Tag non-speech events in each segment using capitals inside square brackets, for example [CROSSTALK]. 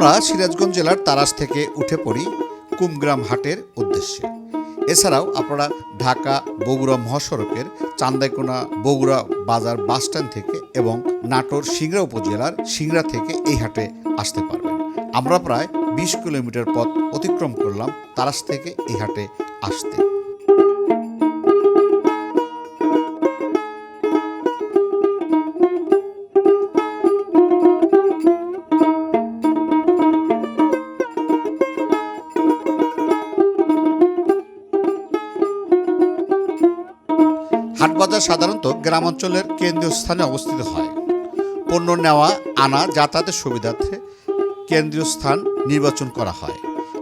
আমরা সিরাজগঞ্জ জেলার তারাস থেকে উঠে পড়ি কুমগ্রাম হাটের উদ্দেশ্যে। এছাড়াও আপনারা ঢাকা বগুড়া মহাসড়কের চান্দাইকোনা বগুড়া বাজার বাসস্ট্যান্ড থেকে এবং নাটোর সিংড়া উপজেলার সিংড়া থেকে এই হাটে আসতে পারবেন। আমরা প্রায় বিশ কিলোমিটার পথ অতিক্রম করলাম তারাস থেকে এই হাটে আসতে। হাটবাজার সাধারণত গ্রাম অঞ্চলের কেন্দ্রীয় স্থানে অবস্থিত হয়। পণ্য নেওয়া, আনা, যাতায়াতের সুবিধার্থে কেন্দ্রীয় স্থান নির্বাচন করা হয়।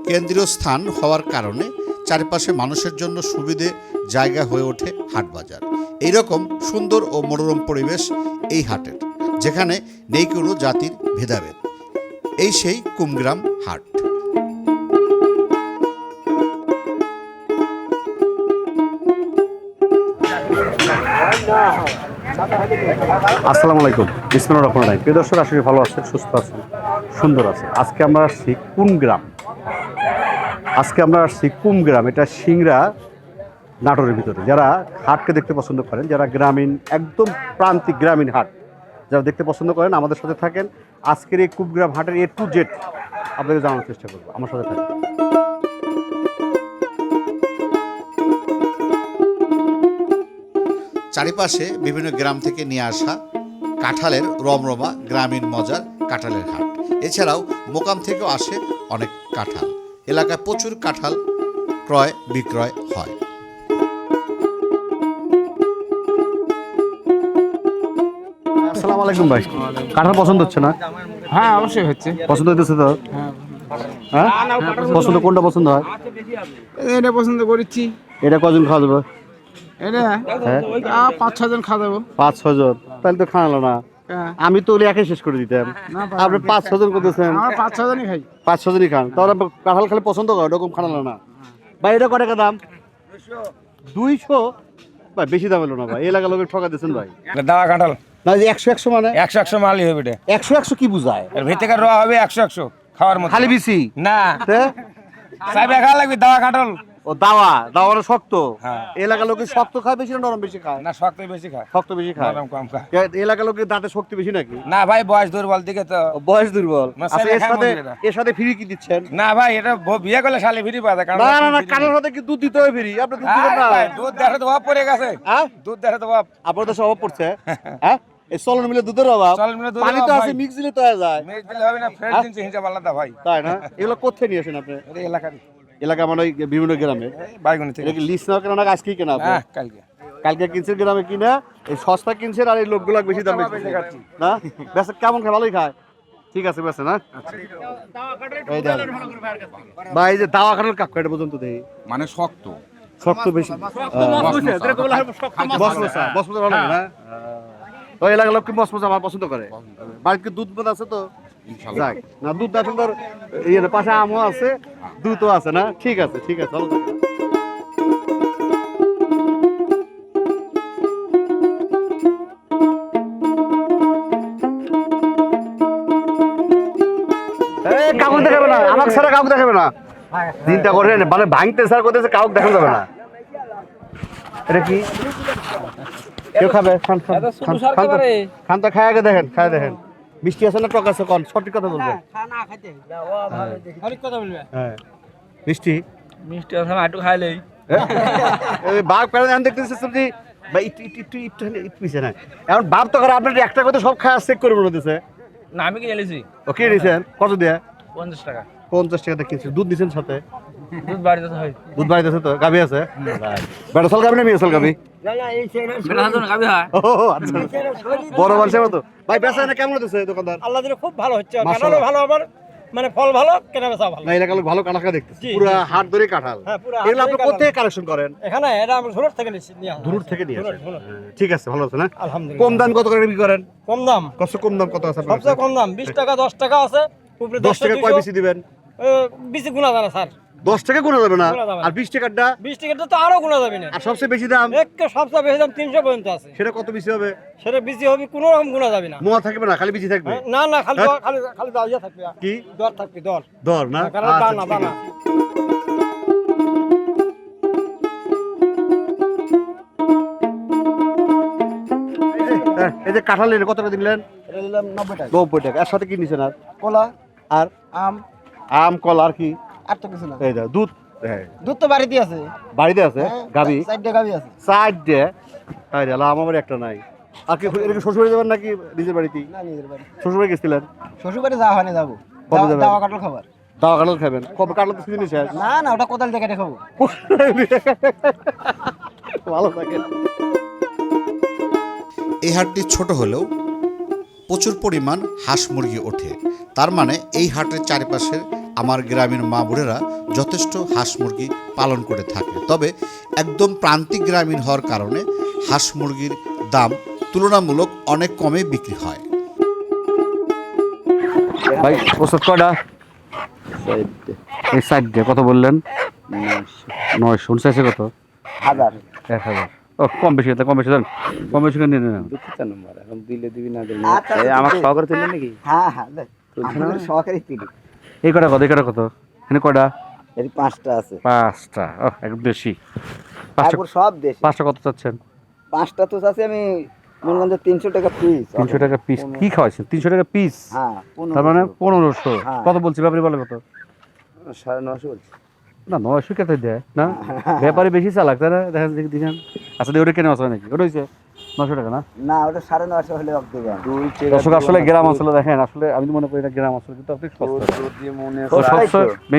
কেন্দ্রীয় স্থান হওয়ার কারণে চারপাশে মানুষের জন্য সুবিধে জায়গা হয়ে ওঠে হাটবাজার। এইরকম সুন্দর ও মনোরম পরিবেশ এই হাটের, যেখানে নেই কোনো জাতির ভেদাভেদ। এই সেই কুমগ্রাম হাট। আসসালামু আলাইকুম। বিসমিল্লাহির রহমানির রহিম। প্রিয় দর্শক করি ভালো আছেন, সুস্থ আছেন, সুন্দর আছে আজকে আমরা আসছি কুমগ্রাম। আজকে আমরা আসছি কুমগ্রাম। এটা সিংরা নাটোরের ভিতরে। যারা হাটকে দেখতে পছন্দ করেন, যারা গ্রামীণ, একদম প্রান্তিক গ্রামীণ হাট, যারা দেখতে পছন্দ করেন, আমাদের সাথে থাকেন। আজকের এই কুমগ্রাম হাটের এ টু জেড আপনাদের জানানোর চেষ্টা করব। আমার সাথে থাকেন। চারিপাশে বিভিন্ন গ্রাম থেকে নিয়ে আসা কাঁঠালের রমরমা গ্রামীণ মজার কাঁঠালের হাট। এছাড়াও মোকাম থেকেও আসে অনেক কাঁঠাল। এলাকায় প্রচুর কাঁঠাল ক্রয় বিক্রয় হয়। আসসালামু আলাইকুম ভাই। কাঁঠাল পছন্দ হচ্ছে না? হ্যাঁ অবশ্যই হচ্ছে। পছন্দ হইতেছে তো? হ্যাঁ? পছন্দ কোনটা পছন্দ হয়? এটা পছন্দ করেছি। এটা কজন খাওয়া যাবে? এটা? হ্যাঁ? পাঁচ ছজন খাওয়া দেবো পাঁচ ছজন তাহলে তো খাওয়ালো না। হ্যাঁ। আমি তো একাই শেষ করে দিতাম। আপনি পাঁচ ছজন করতেছেন। আমরা পাঁচ ছজনই খাই। পাঁচ ছজনই খান। তাহলে কাঁঠাল খালি পছন্দ করে ওরকম খানালো না। ভাই এটা কত দাম? দুইশো? ভাই বেশি দাম হলো না ভাই। এই এলাকা লোকের ঠকা দিচ্ছেন ভাই। দাওয়া কাঁঠাল। না যে একশো একশো মানে? একশো একশো মালই হবে এটা। একশো একশো কি বুঝায়? এর ভিতরে রোয়া হবে একশো একশো। খাওয়ার মতো। খালি বিসি না? সাইবে খাওয়া লাগবে দাওয়া কাঁঠাল। ও দাওয়া। দাওয়াটা শক্ত। হ্যাঁ। এলাকার লোকে শক্ত খায় বেশি না নরম বেশি খায়? না শক্ত বেশি খায়। শক্ত বেশি খায়? নরম কম খায়। এলাকার লোকের দাঁতে শক্তি বেশি নাকি? না ভাই বয়স দুর্বল দিকে তো। বয়স দুর্বল। আচ্ছা এর সাথে এর সাথে ফ্রি কি দিচ্ছেন? না ভাই এটা বিয়ে করলে শালি ফিরি পাওয়া যায় কারণ না না না কানের সাথে কি দুধ দিতে হবে ফ্রি? আপনি দুধ দিবেন না। দুধ দেখে তো অভাব পড়ে গেছে। দুধ দেখে তো অভাব। আপনার দেশে অভাব পড়ছে। [LAUGHS] হ্যাঁ? এই চলন মিলে দুধের অভাব। পানি তো আছে মিক্স দিলে তো হয়ে যায়। মেজ দিলে হবে না ফ্রেশ জিনিস হিসাব আলাদা ভাই। তাই না? এগুলো কোথায় নিয়ে আসেন আপনি? এটা এলাকার এলাকা মানে ওই বিভিন্ন গ্রামে। বাইগুনি থেকে। লিস্ট না আজকেই কেনা আপনি হ্যাঁ কালকে। কালকে কিনছেন গ্রামে কিনা এই সস্তা কিনছেন আর এই লোকগুলো বেশি দাম না? বেশ কেমন খায়? ভালোই খায়। ঠিক আছে বেশ না। ভাই যে দাওয়া খানোর কাকু এটা পর্যন্ত দেখি মানে শক্ত। শক্ত বেশি। বসমসা বসমসা ভালো না? ওই এলাকার লোক কি বসমসা আমার পছন্দ করে? বাড়িতে দুধ বোধ আছে তো? যাক না দুধ আছে তোর ইয়ে পাশে আমও আছে। দুধও আছে না? ঠিক আছে ঠিক আছে ভালো। কাউকে দেখাবে না আমাকে ছাড়া কাউকে দেখাবে না। চিন্তা মানে ভাঙতে স্যার করতেছে কাউকে দেখানো যাবে না। এটা কি? কেউ খাবে? খান তো। খান তো খায় আগে দেখেন খায় দেখেন। মিষ্টি আছে না টক আছে? কোন? সঠিক কথা বলবেন হ্যাঁ। মিষ্টি? মিষ্টি আছে একটু খাইলেই। এই বাঘ পেড়ে আমি দেখতেছি সবজি বা একটু একটু একটু একটু একটু পিছিয়ে না। এখন বাপ তো করে আপনার একটা কথা সব খাওয়া চেক করে মনে দিছে। না আমি কিনে নিয়েছি ও কে দিয়েছেন কত দিয়ে? পঞ্চাশ টাকা। পঞ্চাশ টাকা দিয়ে দুধ দিয়েছেন সাথে? দুধ বাড়িতে হয়। দুধ বাড়িতে আছে তো? গাভি আছে? বেটা সাল গাভি না মেয়ে সাল গাভি। বেটা হাজার গাবি ও বড় মানুষের মতো ভাই বেচা না কেমন হচ্ছে দোকানদার? আল্লাহ দিলে খুব ভালো হচ্ছে। কাঁঠালও ভালো আমার মানে ফল ভালো কেনা বেচা ভালো। না এলাকার ভালো কাঁঠাল দেখতেছি। পুরো হাট ধরে কাঁঠাল। পুরো হাট এগুলো আপনি কাঁঠাল। কালেকশন করেন? এখানে এটা আমি ঝুলট থেকে নিচ্ছি নিয়ে থেকে নিয়ে ঝুলট, আসেন। ঝুলট। ঠিক আছে ভালো আছে না আলহামদুলিল্লাহ। কম দাম কত করে বিক্রি করেন? কম দাম। কত কম দাম কত আছে সবচেয়ে কম দাম বিশ টাকা দশ টাকা আছে উপরে দশ টাকা কয় বেশি দিবেন? বেশি গুণা জানা স্যার। দশ টাকা গোনা যাবে না। আর বিশ টাকারটা বিশ টিকিটটা তো আরও গোনা যাবে না। আর সবচেয়ে বেশি দাম? একে সবচেয়ে বেশি দাম তিনশো পর্যন্ত আছে। সেটা কত বেশি হবে? সেটা বেশি হবে কোনো রকম গোনা যাবে না। মোয়া থাকবে না খালি বেশি থাকবে? হ্যাঁ? না না খালি হ্যাঁ? খালি খালি দাও ইয়ে থাকবে। কি? দর থাকবে দর। দর না? কারণ আচ্ছা, দানা দানা। হ্যাঁ, এই যে কাঁঠাল কত টাকা দিলেন নব্বই টাকা। নব্বই টাকা। এর সাথে কি নিছেন আর? কলা আর আম। আম কলা আর কি? আর তো কিছু না? এই দা দুধ হ্যাঁ দুধ তো বাড়িতে আছে। বাড়িতে আছে? হ্যাঁ, গাবি? চারটে গাবি আছে। চারটে? তাই রে আমার একটা নাই। আর কি এরকম শ্বশুর বাড়ি যাবেন নাকি নিজের বাড়িতেই? না নিজের বাড়ি। শ্বশুর বাড়ি গেছিলেন? শ্বশুর বাড়ি যাওয়া হয়নি যাব। দাওয়া- দাওয়া কাটল খাবার। দাওয়া কাটল খাবেন? কবে কাটল তো সিজনই শেষ। না না ওটা কোদাল দিয়ে কেটে খাব। [LAUGHS] ভালো থাকেন এই হাটটি ছোট হলেও প্রচুর পরিমাণ হাঁস মুরগি ওঠে। তার মানে এই হাটের চারিপাশের আমার গ্রামের মা বোনেরা যথেষ্ট হাঁস মুরগি পালন করে থাকে। তবে একদম প্রান্তিক গ্রামীণ হওয়ার কারণে হাঁস মুরগির দাম তুলনামূলক অনেক কমে বিক্রি হয়। ভাই ওষুধ কয়টা? এই সাইড দিয়ে কত বললেন? নয়শো উনচাশে কত? হাজার। এক হাজার। ও কম বেশি কম বেশি দেন। কম বেশি নিয়ে নেন। আচ্ছা, আমার সহকারে তুললে নাকি? হ্যাঁ হ্যাঁ দেখ সহকারী তুলি। এই কটা কত? এই কটা কত? এখানে কয়টা? এর পাঁচটা আছে। পাঁচটা। ও একদম বেশি পাঁচটা সব দেশ। পাঁচটা কত চাচ্ছেন? পাঁচটা তো আছে আমি মনগঞ্জে তিনশো টাকা পিস তিনশো টাকা পিস কি খাওয়াইছেন? তিনশো টাকা পিস হ্যাঁ তার মানে পনেরো পনেরোশো। হ্যাঁ। কত বলছি? ব্যাপারী বলে কত? সাড়ে নশো বলছি। না নয়শো কেটে দেয় না? [LAUGHS] ব্যাপারী বেশি চালাক না? দেখেন দেখি আচ্ছা ওটা কেন আসবে নাকি? ওটা হয়েছে নশো টাকা না? না ওটা সাড়ে নশো হলে দর্শক আসলে গ্রাম অঞ্চলে দেখেন আসলে আমি মনে করি এটা গ্রাম অঞ্চলে কিন্তু আপনি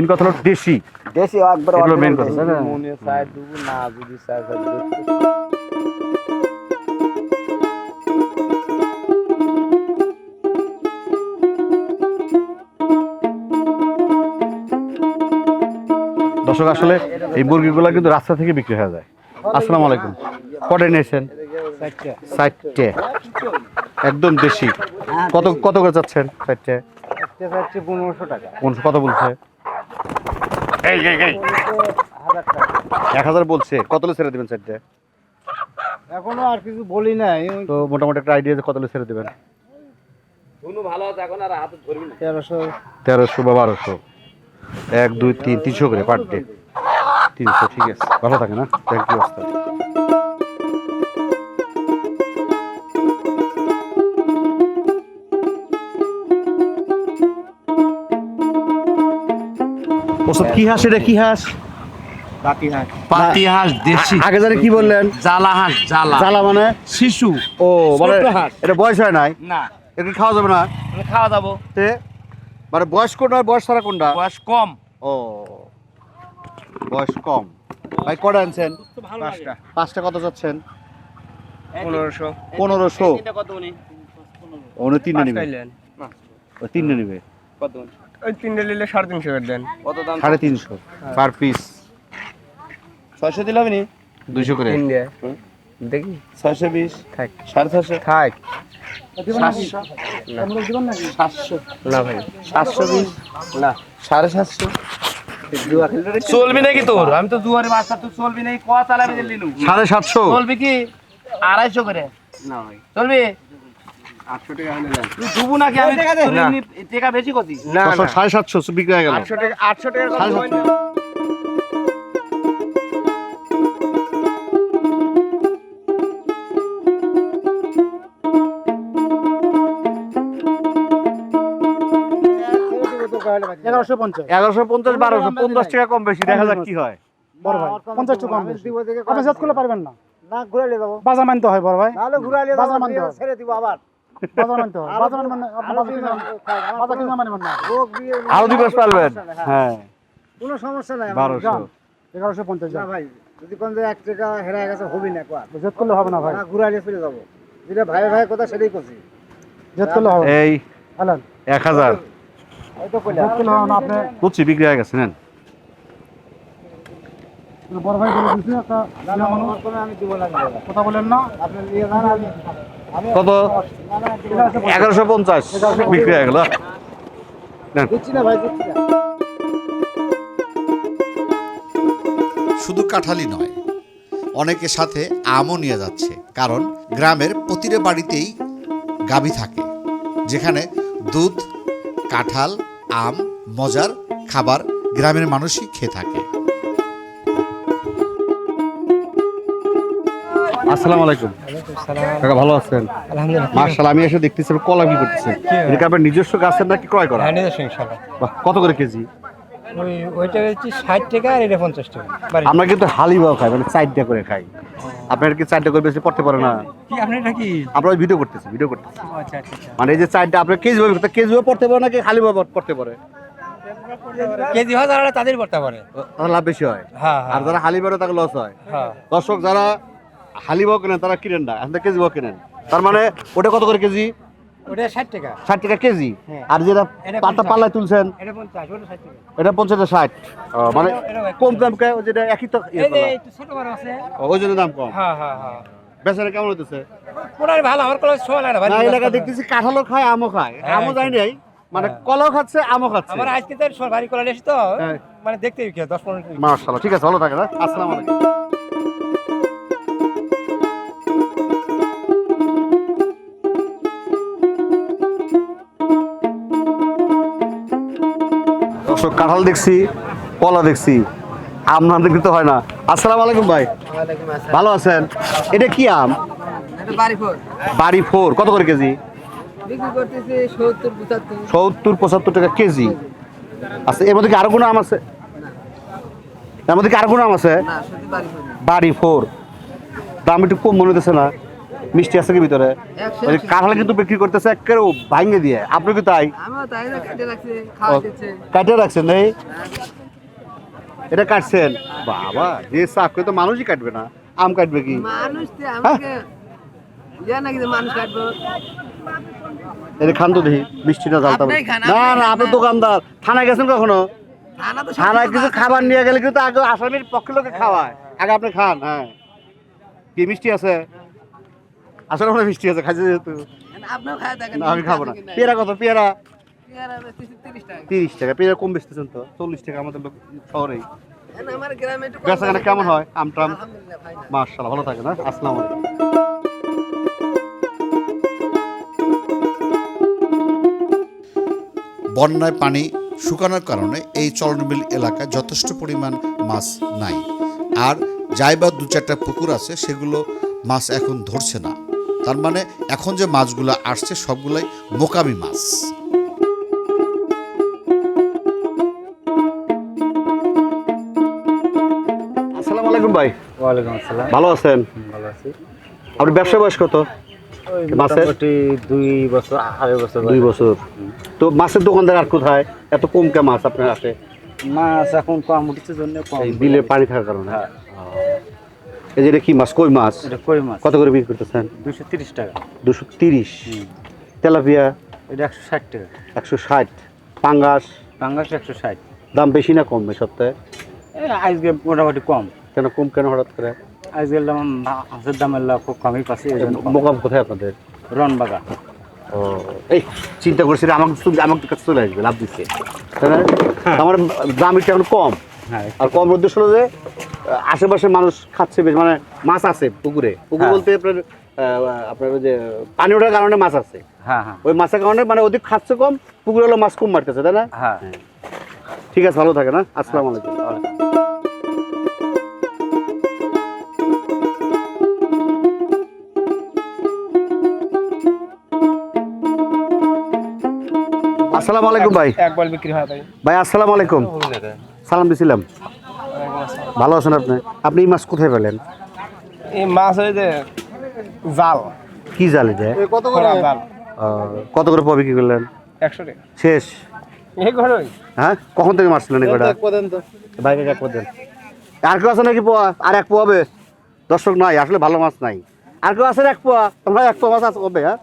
কথা হলো দেশি। দেশি একবার কথা না? দর্শক আসলে এই মুরগিগুলো কিন্তু রাস্তা থেকে বিক্রি হয়ে যায়। আসসালামু আলাইকুম। চারটে একদম দেশি কত কত করে যাচ্ছেন চারটে পনেরোশো টাকা। পনেরোশো কত বলছে? এই এই এই। এক হাজার বলছে। কত ছেড়ে দেবেন চারটে এখনও আর কিছু বলি নাই। তো মোটামুটি একটা আইডিয়া কত ছেড়ে দেবেন। তেরোশো। তেরোশো বা বারোশো। এক দুই তিন তিনশো করে পার ডে। তিনশো ঠিক আছে। ভালো থাকে না? থ্যাংক ইউ ওসব কি হাঁস? এটা কি হাঁস? পাতি হাঁস দেশি। আগে জানি কি বললেন? জ্বালা হাঁস জ্বালা। জ্বালা মানে? শিশু। ও মানে এটা বয়স হয় নাই? না। এটা খাওয়া যাবে না? খাওয়া যাব। তে? মানে বয়স কোনটা বয়স ছাড়া কোনটা? বয়স কম। ও বয়স কম। ভাই কটা আনছেন? পাঁচটা। পাঁচটা কত যাচ্ছেন? পনেরোশো। পনেরোশো। কত উনি? উনি তিনটে নিবে। পাইলেন নিবে। কত ওই তিনটে নিলে সাড়ে তিনশো করে দেন। কত দাম? সাড়ে তিনশো পার পিস। ছয়শো দিলে হবে নি? দুইশো করে। তিন দিয়ে দেখি। ছয়শো বিশ? থাক। সাড়ে ছয়শো? থাক। সাতশো। সাতশো। না ভাই। সাতশো বিশ? না। সাড়ে সাতশো? চলবি নাকি তোর? আমি তো দুয়ারে তুই চলবি নাকি? ক চালাবি সাড়ে সাতশো। চলবি কি? আড়াইশো করে? না ভাই। চলবি? সাড়ে সাতশো বিক্রি হয়ে গেল। আটশো টাকা আটশো টাকা এগারোশো পঞ্চাশ। এগারোশো পঞ্চাশ বারোশো। পঞ্চাশ টাকা কম বেশি দেখা যাক কি হয়। বড় ভাই পঞ্চাশ টাকা কম বেশি। আপনি করলে পারবেন না? না ঘুরাইলে যাব। বাজার মানতে হয় বড় ভাই। তাহলে ঘুরাইলে বাজার যাব মানতে হবে। ছেড়ে দিব আবার। মানে আরও দুই মাস পালবেন হ্যাঁ। কোনো সমস্যা নাই। বারোশো। এগারোশো পঞ্চাশ না ভাই যদি কোন এক টাকা হেরা গেছে হবি না কোয়া? জেদ করলে হবে না ভাই। না ঘুরাইলে চলে যাব। যেটা ভাই ভাই কথা সেটাই করছি। জেদ করলে হবে এই এক হাজার। বুঝছি বিক্রি হয়ে গেছে নেন। বড় ভাই বলে দিচ্ছি একটা আমি দিব না কথা বলেন না। আপনি নিয়ে যান আমি কত। এগারোশো পঞ্চাশ। বিক্রি হয়ে গেল। না ভাই শুধু কাঁঠালই নয় অনেকের সাথে আমও নিয়ে যাচ্ছে কারণ গ্রামের প্রতিটা বাড়িতেই গাভী থাকে যেখানে দুধ কাঁঠাল আম মজার খাবার গ্রামের মানুষই খেয়ে থাকে। আসসালামু আলাইকুম। কাকা ভালো আছেন? আলহামদুলিল্লাহ। আমি এসে দেখতেছি কলা কি করতেছেন এটা আপনার নিজস্ব গাছের নাকি ক্রয় করা? হ্যাঁ নিজস্ব কত করে কেজি? ওই ওইটা হচ্ছে ষাট টাকা আর এটা পঞ্চাশ টাকা। আমরা কিন্তু খাই মানে চারটা করে খাই। আপনার কি চারটা করে বেশি পড়তে পারে না? কি আপনি এটা কি? আমরা ভিডিও করতেছি ভিডিও করতেছি। আচ্ছা আচ্ছা আচ্ছা। মানে এই যে চারটা আপনার কেজি ভাবে কেজি ভাবে পড়তে পারে নাকি হালিবাও পড়তে পারে? কেজি হয় তারা তাদের পারে। লাভ বেশি হয়। হ্যাঁ আর যারা তাকে লস হয়। হ্যাঁ। দর্শক যারা হালিবাও কেনেন তারা কিনেন না এখন কেজি বাও কেনেন। তার মানে ওটা কত করে কেজি? ওটা ষাট টাকা। ষাট টাকা কেজি? হ্যাঁ। আর যেটা এটা পাতা পাল্লায় তুলছেন? এটা পঞ্চাশ ষাট মানে কম দাম যেটা একই তো ইয়ে ওই জন্য দাম কম। হ্যাঁ হ্যাঁ বেচারা কেমন পুরাই ভালো আমার কলেজ ছোঁয়া লাগে ভাই না এলাকা দেখতেছি কাঁঠালও খায় আমও খায়। আমও যায় নাই মানে। কলাও খাচ্ছে আমও খাচ্ছে। আমার আজকে তো এসে তো। মানে দেখতে দশ পনেরো। ঠিক আছে ভালো থাকে না আসসালামু আলাইকুম। দর্শক কাঁঠাল দেখছি কলা দেখছি। আম নাম দেখতে তো হয় না। আসসালাম আলাইকুম ভাই। ভালো আছেন? এটা কি আম? বাড়ি ফোর কত করে কেজি? সত্তর পঁচাত্তর। টাকা কেজি। আচ্ছা এর মধ্যে কি আরও কোনো আম আছে? এর মধ্যে কি আরও কোনো আম আছে? বাড়ি ফোর দাম একটু কম মনে হতেছে না। মিষ্টি আছে কি ভিতরে? ওই কাঁঠাল কিন্তু বিক্রি করতেছে একেবারে ভাঙে দিয়ে। আপনি কি তাই? কেটে রাখছেন নেই এটা কাটছেন? বাবা যে করে তো মানুষই কাটবে না। আম কাটবে কি? আমাকে ইয়া এটা খান তো দেখি মিষ্টিটা। না না আপনি। দোকানদার। থানায় গেছেন কখনো? থানায় কিছু খাবার নিয়ে গেলে কিন্তু আগে আসামির পক্ষে লোকে খাওয়ায়। আগে আপনি খান হ্যাঁ। কি মিষ্টি আছে? আসলে মনে হয় মিষ্টি আছে খাইছে যেহেতু। আপনিও খায় দেখেন না আমি খাব না। পেয়ারা কত? পেয়ারা? তিরিশ টাকা। পেয়ারা কম বেচতেছেন তো? চল্লিশ টাকা আমাদের লোক শহরেই। এখন আমার গ্রামে একটু কম বেচা কেনা কেমন হয়? আমটাম না। ভালো থাকে না আসসালামু আলাইকুম। বন্যায় পানি শুকানোর কারণে এই চলনবিল এলাকায় যথেষ্ট পরিমাণ মাছ নাই। আর যাই বা দু চারটা পুকুর আছে সেগুলো মাছ এখন ধরছে না। তার মানে এখন যে মাছগুলো আসছে সবগুলাই মোকামি মাছ। আসসালামু আলাইকুম ভাই। ওয়ালাইকুম আসসালাম। ভালো আছেন? ভালো আছি। আপনি ব্যবসা বয়স কত? মাছের? দুই বছর আড়াই বছর দুই বছর। তো মাছের দোকানদার আর কোথায়? এত কম কে মাছ আপনার আসে মাছ এখন কম উঠেছে জন্য কম। বিলে পানি থাকার কারণে। হ্যাঁ। এই যে এটা কি মাছ? কই মাছ? এটা কই মাছ? কত করে বিক্রি করতেছেন? দুশো তিরিশ টাকা। দুশো তিরিশ। তেলাপিয়া? এটা একশো ষাট টাকা। একশো ষাট। পাঙ্গাস? পাঙ্গাস একশো ষাট। দাম বেশি না কম এই সপ্তাহে? আজকে মোটামুটি কম। কেন কম কেন হঠাৎ করে? আজকে দাম হাঁসের দামের লাভ খুব কমই পাচ্ছি মোকাম কোথায় আপনাদের? রনবাগা ও এই চিন্তা করছি আমাকে আমাকে কাছে চলে আসবে লাভ দিচ্ছে। আমার দাম একটু এখন কম। হ্যাঁ আর কম উদ্দেশ্য হলো যে আশেপাশে মানুষ খাচ্ছে বেশ মানে মাছ আছে পুকুরে। পুকুর হ্যাঁ। বলতে আপনার আপনার ওই যে পানি ওঠার কারণে মাছ আছে। হ্যাঁ হ্যাঁ। ওই মাছের কারণে মানে অধিক খাচ্ছে কম পুকুরে হলো মাছ কম মারতেছে তাই না? হ্যাঁ। ঠিক আছে ভালো থাকে না আসসালামু আলাইকুম আসসালামু আলাইকুম। ভাই। এক বল বিক্রি হয় তাই ভাই আসসালামু আলাইকুম। সালাম দিছিলাম। ভালো আছেন আপনি? আপনি এই মাছ কোথায় পেলেন? এই মাছ ওই যে জাল। কি জালে যায় খোলা জাল। কত করে পাবে কি করলেন? একশো টাকা। শেষ? এই ঘরে হ্যাঁ? কখন থেকে মারছিলেন বাইকে এক দেন আর কেউ আছে নাকি পোয়া? আর এক পোয়াবে দর্শক নাই আসলে ভালো মাছ নাই। আর কেউ আছে এক পোয়া? তোমরা এক পোয়া মাছ আছে কবে হ্যাঁ?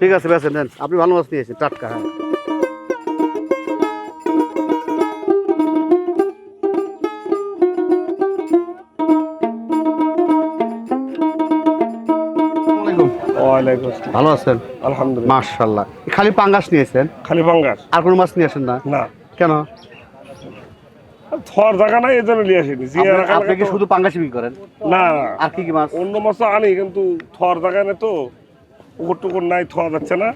ঠিক আছে বেছেন নেন। আপনি ভালো মাছ নিয়েছেন টাটকা হ্যাঁ। ওয়ালাইকুম ভালো আছেন? আলহামদুলিল্লাহ। মার্শাল্লাহ খালি পাঙ্গাস নিয়েছেন খালি বাঙ্গাস আর কোনো মাছ নিয়ে আসেন না? না। কেন? থর জায়গা নাই এই জন্য নিয়ে আসিনি। আপনি- কি শুধু পাঙ্গাস বিক্রি করেন? না আর কি কি মাছ? অন্য মাছ আনি কিন্তু থর জায়গা নেই তো। পুকুর টুকুর নাই থোয়া যাচ্ছে না।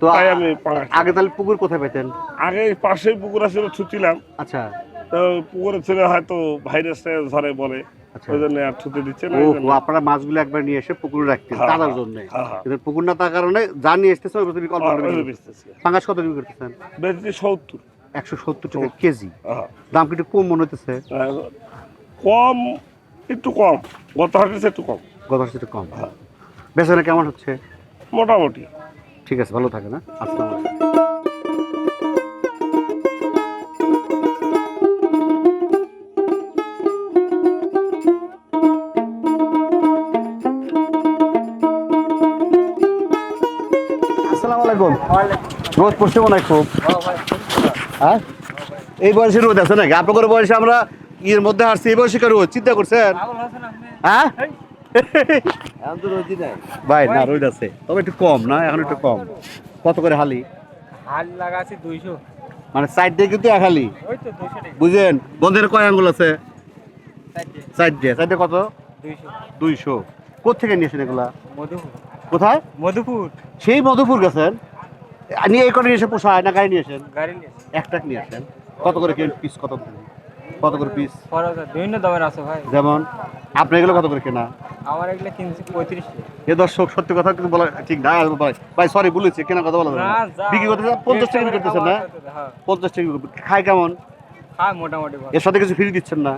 তো আমি পাঙ্গাস আগে তাহলে পুকুর কোথায় পেতেন আগে পাশেই পুকুর আছিল ছুটিলাম। আচ্ছা। তো পুকুরে ছেলে হয়তো ভাইরাস ধরে বলে। ওই জন্য আর ছুটি দিচ্ছে না ও আপনারা মাছগুলো একবার নিয়ে এসে পুকুরে রাখতেন হ্যাঁ, তাদের হ্যাঁ, জন্য হ্যাঁ। কিন্তু পুকুর না থাকার কারণে যা নিয়ে এসতেছে ওই বছর বিকল্প আর ওই বেচতেছি। পাঙ্গাস কত বিক্রি করতেছেন? বেচছি সত্তর। একশো সত্তর টাকা কেজি। দাম কি একটু কম মনে হতেছে কম একটু কম। গত একটু কম। গত একটু কম। বেচারা কেমন হচ্ছে? মোটামুটি। ঠিক আছে ভালো থাকে না আসসালামু আলাইকুম রোদ পড়ছে মনে হয় খুব। হ্যাঁ? এই বয়সে রোদ আছে নাকি? আপনাদের বয়সে আমরা ইয়ের মধ্যে হারছি এই বয়সে কারও রোদ চিন্তা করছেন? হ্যাঁ? ভাই না রোদ আছে। তবে একটু কম না? এখন একটু কম। কত করে হালি? হাল লাগাছি দুইশো। মানে সাইড দিয়ে কিন্তু এক হালি। বুঝলেন বন্ধের কয় আঙ্গুল আছে? সাইড দিয়ে। সাইড দিয়ে। কত? দুইশো। দুইশো। কোথেকে নিয়েছেন এগুলা? মধুপুর। কোথায়? মধুপুর। সেই মধুপুর গেছেন? নিয়ে এই করে এসে পোষায় না গাড়ি নিয়েছেন গাড়ি নিয়ে একটা নিয়ে আসেন। কত করে পিস কত কত করে পিস বিভিন্ন দামের আছে ভাই। যেমন আপনার এগুলো কত করে কেনা? আমার এগুলো কিনছি পঁয়ত্রিশ এ দর্শক সত্যি কথা কিন্তু বলা ঠিক না। ভাই ভাই সরি বলেছি কেনা কথা বলা। বিক্রি পঞ্চাশ টাকা করতেছেন না? হ্যাঁ। পঞ্চাশ টাকা খায় কেমন? হ্যাঁ মোটামুটি এর সাথে কিছু ফ্রি দিচ্ছেন না?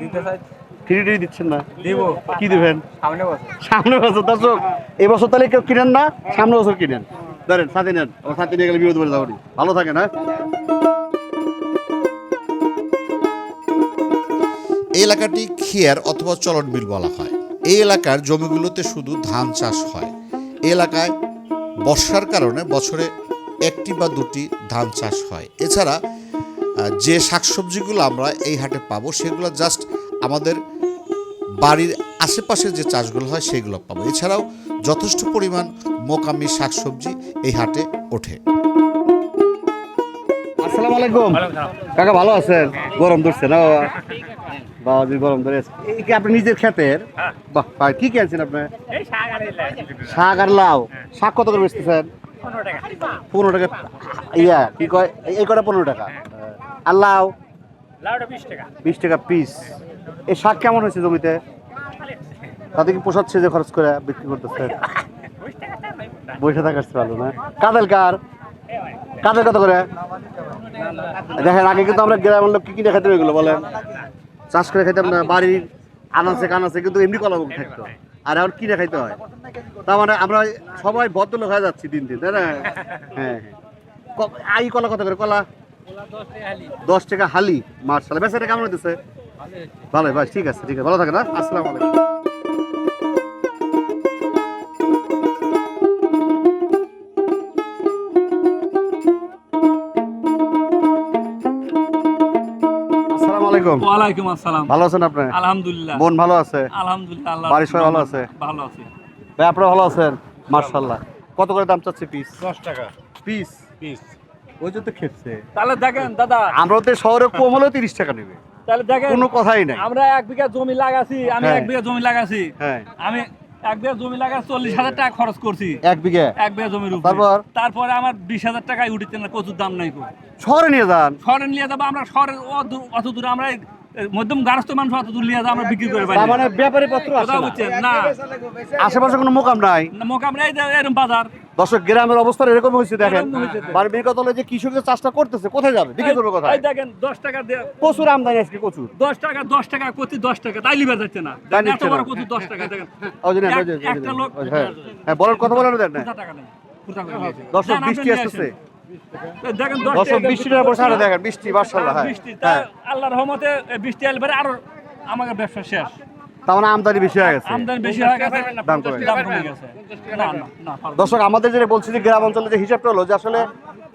দিতে চাই। ফ্রি টিরি দিচ্ছেন না? দিব। কি দিবেন? সামনে বছর। সামনে বছর দর্শক এই বছর তাহলে কেউ কিনেন না সামনে বছর কিনেন। ধরেন, সাথে নেন, আমার সাথে নিয়ে গেলে বিরোধ করে যাবনি ভালো থাকে না এই এলাকাটি খিয়ার অথবা চলন বিল বলা হয়। এই এলাকার জমিগুলোতে শুধু ধান চাষ হয়। এলাকায় বর্ষার কারণে বছরে একটি বা দুটি ধান চাষ হয়। এছাড়া যে শাকসবজিগুলো আমরা এই হাটে পাবো, সেগুলো জাস্ট আমাদের বাড়ির আশেপাশে যে চাষগুলো হয়, সেগুলো পাবো। এছাড়াও যথেষ্ট পরিমাণ মোকামি শাকসবজি এই হাটে ওঠে। আসসালামু আলাইকুম। কাকা ভালো আছেন? গরম ধরছে না বাবা? বাবাজি গরম ধরে এই কি আপনি নিজের ক্ষেতের? বাহ ভাই কি কি আনছেন আপনি? শাক আর লাউ। শাক কত করে বেচতেছেন? পনেরো টাকা। ইয়া কি কয়? এই- এই কটা পনেরো টাকা? আর লাউ? বিশ টাকা। পিস এই শাক কেমন হয়েছে জমিতে? তাতে কি পোষাচ্ছে যে খরচ করে বিক্রি করতেছে বসে চেয়ে ভালো না? কাদের কার? কাদের কত করে? দেখেন, আগে কিন্তু আমরা গ্রামের লোক কি কিনে খেতে এগুলো, বলেন। চাষ করে খাইতাম না, বাড়ির আনাচে কানাচে কিন্তু এমনি কলা মুখ থাকতো। আর এখন কিনে খাইতে হয়। তার মানে আমরা সবাই ভদ্রলোক হয়ে যাচ্ছি দিন দিন, তাই না? হ্যাঁ হ্যাঁ। এই কলা কত করে, কলা? দশ টাকা হালি। মার্শাল বেচাটা কেমন হইতেছে? ভালো ভাই, ঠিক আছে ঠিক আছে। ভালো থাকে না আসসালামু আলাইকুম। আসসালামু আলাইকুম। ওয়ালাইকুম আসসালাম। ভালো আছেন আপনি? আলহামদুলিল্লাহ। বোন ভালো আছে? আলহামদুলিল্লাহ আল্লাহ বাড়ির সবাই ভালো আছে? ভালো আছে। ভাই আপনারা ভালো আছেন? মার্শাল্লাহ কত করে দাম চাচ্ছে পিস দশ টাকা। পিস পিস ওই যে তো খেপছে। তাহলে দেখেন দাদা। আমরা তো শহরে কম হলেও তিরিশ টাকা নেবে। তাহলে দেখেন কোনো কথাই নাই। আমরা এক বিঘা জমি লাগাছি আমি হ্যাঁ। এক বিঘা জমি লাগাছি। হ্যাঁ। আমি এক বিঘা জমি লাগা চল্লিশ হাজার টাকা খরচ করছি। এক বিঘে? এক বিঘা জমির উপর। তারপর? তারপরে আমার বিশ হাজার টাকায় উঠেছে না দাম নাই শহরে নিয়ে যান? শহরে নিয়ে যাব আমরা শহরের অত দূর- আমরা মধ্যম গারস্থ মানুষ দূর নিয়ে আমরা বিক্রি করে পাই মানে ব্যাপারী পত্র আছে কথা না। বুঝছেন না। আশেপাশে কোনো মোকাম নাই? না, মোকামরা এই যে এরম বাজার। দর্শক গ্রামের অবস্থা এরকম হয়েছে দেখেন। এরকম হয়েছে। তো। বারবির কথা হলো যে কৃষক যে চাষটা করতেছে কোথায় যাবে? বিক্রি করবে কোথায়? এই দেখেন দশ টাকা প্রচুর আমদানি আজকে প্রচুর। দশ টাকা দশ টাকা প্রতি দশ টাকা। তাই লিবার যাচ্ছে না। এত বড়। কচু দশ টাকা দেখেন। একটা লোক হ্যাঁ হ্যাঁ বলার কথা বলার দেন না নেই? দর্শক বৃষ্টি আসেন। দেখেন দর্শক টাকা বৃষ্টিটার সারা দেখেন বৃষ্টি মার্শাল্লাহ বৃষ্টি তা রহমতে বৃষ্টি এলবারে আরও আমাদের ব্যবসা শেষ। তার মানে আমদানি বেশি হয়ে গেছে। আমদানি বেশি হয়ে গেছে দাম কমে গেছে। দাম কমে গেছে। না না না পারব না। দর্শক আমাদের যেটা বলছি যে গ্রাম অঞ্চলে যে হিসাবটা হলো যে আসলে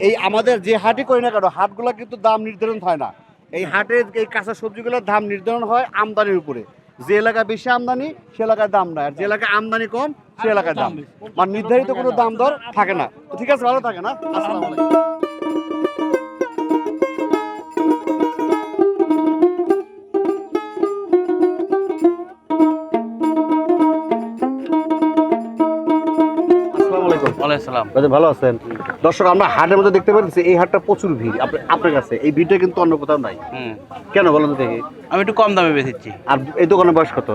এই আমাদের যে হাটই করি না কেন হাটগুলো কিন্তু দাম নির্ধারণ হয় না। এই হাটে এই কাঁচা সবজিগুলোর দাম নির্ধারণ হয় আমদানির উপরে। যে এলাকায় বেশি আমদানি সে এলাকায় দাম নাই। আর যে এলাকায় আমদানি কম সেই এলাকায় দাম। মানে নির্ধারিত কোনো দাম দর থাকে না। ঠিক আছে ভালো থাকে না? ভালো আছেন? দর্শক আমরা হাটের মধ্যে দেখতে পাচ্ছি এই হাটটা প্রচুর ভিড়। আপনার কাছে এই ভিড়টা কিন্তু অন্য কোথাও নাই। কেন বলেন দেখি। আমি একটু কম দামে বেঁচেছি। আর এই দোকানের বয়স কত?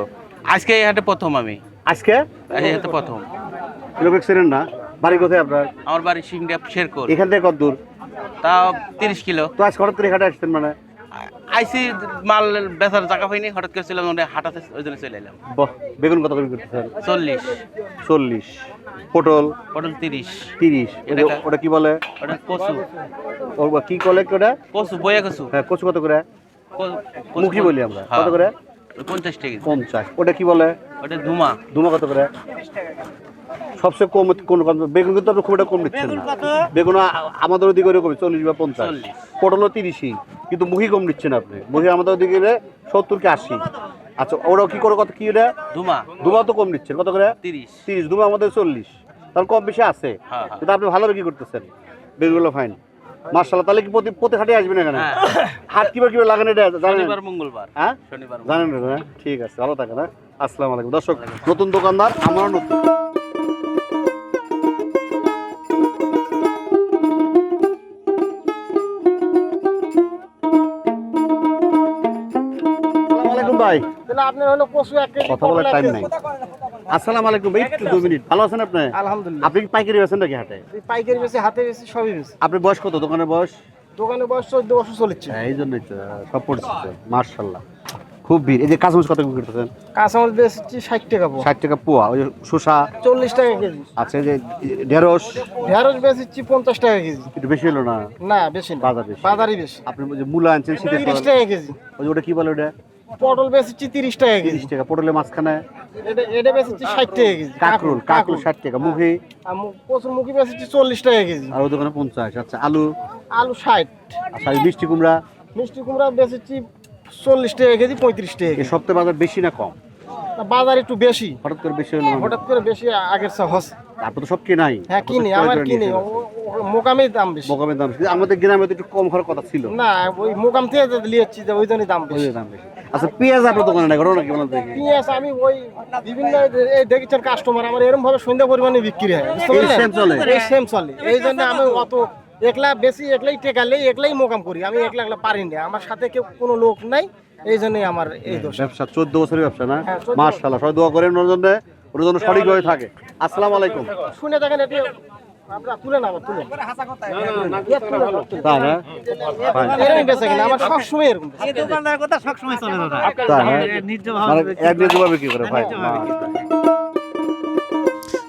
আজকে এই হাটে প্রথম আমি। আজকে? এই হাটে প্রথম। লোক ছিলেন না? বাড়ি কোথায় আপনার? আমার বাড়ি সিংডা শেরকোর এখান থেকে কত দূর তা তিরিশ কিলো। তো আজ হঠাৎ করে হাটে আসছেন মানে? আইসি মাল বেচার জায়গা পাইনি হঠাৎ করে ছিলাম ওখানে হাটাতে ওই জন্য চলে এলাম। বাহ বেগুন কত করে করতেছেন চল্লিশ। চল্লিশ। পটল? পটল তিরিশ। তিরিশ। এটা ওটা কি বলে? ওটা কচু। ও কি কলে ওটা? কচু বয়া কচু। হ্যাঁ কচু কত করে? মুখী বলি আমরা। হ্যাঁ। কত করে? পঞ্চাশ টাকা। পঞ্চাশ। ওটা কি বলে? ওটা ধুমা। দুমা কত করে? সবচেয়ে কম কোন কোন বেগুন কিন্তু আপনি খুব একটা কম নিচ্ছেন না। বেগুন আমাদের ওদিকে ওরকম চল্লিশ বা পঞ্চাশ। পটলও তিরিশই কিন্তু মুহি কম নিচ্ছেন আপনি। মুহি আমাদের ওদিকে সত্তর কি আশি। আচ্ছা ওরাও কি করে কত? কি এটা ধুমা। দুমা তো কম নিচ্ছেন। কত করে? তিরিশ। তিরিশ। দুমা আমাদের চল্লিশ। তাহলে কম বেশি আছে। হ্যাঁ, হ্যাঁ। কিন্তু আপনি ভালো বিক্রি করতেছেন। বেগুনগুলো ফাইন মার্শাল্লাহ তাহলে কি প্রতি প্রতি হাটে আসবেন এখানে? হ্যাঁ। হাট কিবার কিবার লাগান এটা? জানেন? শনিবার মঙ্গলবার। হ্যাঁ? শনিবার জানেন না হ্যাঁ? ঠিক আছে ভালো থাকেন হ্যাঁ? আসসালামু আলাইকুম। দর্শক নতুন দোকানদার আমারও নতুন। ভাই। তাহলে আপনার হলো কচু এক কেজি কথা বলার টাইম নাই। আসসালামু আলাইকুম একটু দুই মিনিট। ভালো আছেন আপনি? আলহামদুলিল্লাহ। আপনি পাইকারি আছেন নাকি হাটে? পাইকারি বেশি হাতে বেশি সবই বেশি আপনি বয়স কত? দোকানের বয়স? দোকানে বয়স চোদ্দ বছর চলেছে হ্যাঁ, এই জন্যই তো সব পরিচিত মার্শাল্লাহ খুব ভিড়। এই যে কাঁচামরিচ কত বিক্রি করতেছেন? কাঁচামাল বেশি ষাট টাকা পো ষাট টাকা পোয়া ওই শসা? চল্লিশ টাকা কেজি। আছে যে ঢেঁড়স? ঢেঁড়স বেশি পঞ্চাশ টাকা কেজি। একটু বেশি হলো না? না বেশি না। বাজার বেশি। বাজারই বেশি। আপনি যে মূলা আনছেন তিরিশ টাকা কেজি। ওই ওটা কি বলে ওটা? পটল বেশি তিরিশ টাকা কেজি। তিরিশ টাকা পটলের মাঝখানে এটা এটা বেশি ষাট টাকা কেজি। কাকরুল কাকরুল ষাট টাকা মুখি। কচুর মুখি বেশি চল্লিশ টাকা কেজি। আর দোকানে পঞ্চাশ আচ্ছা আলু? আলু ষাট। আচ্ছা মিষ্টি কুমড়া? মিষ্টি কুমড়া বেশি চল্লিশ টাকা কেজি পঁয়ত্রিশ টাকা কেজি। সপ্তাহে বাজার বেশি না কম? বাজার একটু বেশি। হঠাৎ করে বেশি হলো হঠাৎ করে বেশি আগের হস তারপর তো সব কেনাই। হ্যাঁ কিনি আমার কিনি। মোকামের দাম বেশি। মোকামের দাম বেশি। আমাদের গ্রামে তো একটু কম হওয়ার কথা ছিল। না ওই মোকাম থেকে লিয়েছি যে ওই জন্যই দাম বেশি। দাম বেশি। আচ্ছা পেঁয়াজ আপনার দোকানে নাই ঘটনা কি বলেন দেখি। পেঁয়াজ আমি ওই বিভিন্ন এই দেখেছেন কাস্টমার আমার এরকম ভাবে সন্ধ্যা পরিমাণে বিক্রি হয় এই পারলেন? চলে? এই সেম চলে। এই জন্য আমি অত একলা বেশি একলাই টেকালে একলাই মোকাম করি। আমি একলা একলা পারি না। আমার সাথে কেউ কোনো লোক নাই এই জন্যই আমার এই দোষ। ব্যবসা চোদ্দ বছরের ব্যবসা না? হ্যাঁ, 14 মার্শাল্লাহ সবাই দোয়া করেন ওর জন্য। ওর জন্য সঠিকভাবে থাকে। আসসালামু আলাইকুম। শুনে দেখেন এটি আপনারা তুলে না আবার তুলে। ইয়ে মানে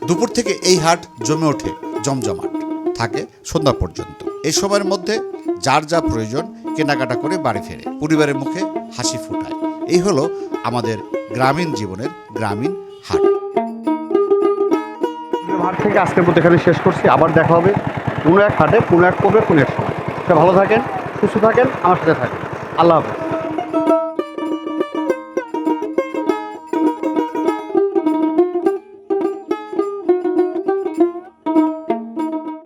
দুপুর থেকে এই হাট জমে ওঠে জমজমাট। থাকে সন্ধ্যা পর্যন্ত। এই সময়ের মধ্যে যার যা প্রয়োজন কেনাকাটা করে বাড়ি ফেরে। পরিবারের মুখে হাসি ফোটায়। এই হলো আমাদের গ্রামীণ জীবনের গ্রামীণ হাট। হাট থেকে আজকের মধ্যে এখানে শেষ করছি। আবার দেখা হবে কোনো এক হাটে, কোনো এক কবে কোনো এক সময়। ভালো থাকেন, সুস্থ থাকেন, আমার সাথে থাকেন। আল্লাহ হাফেজ।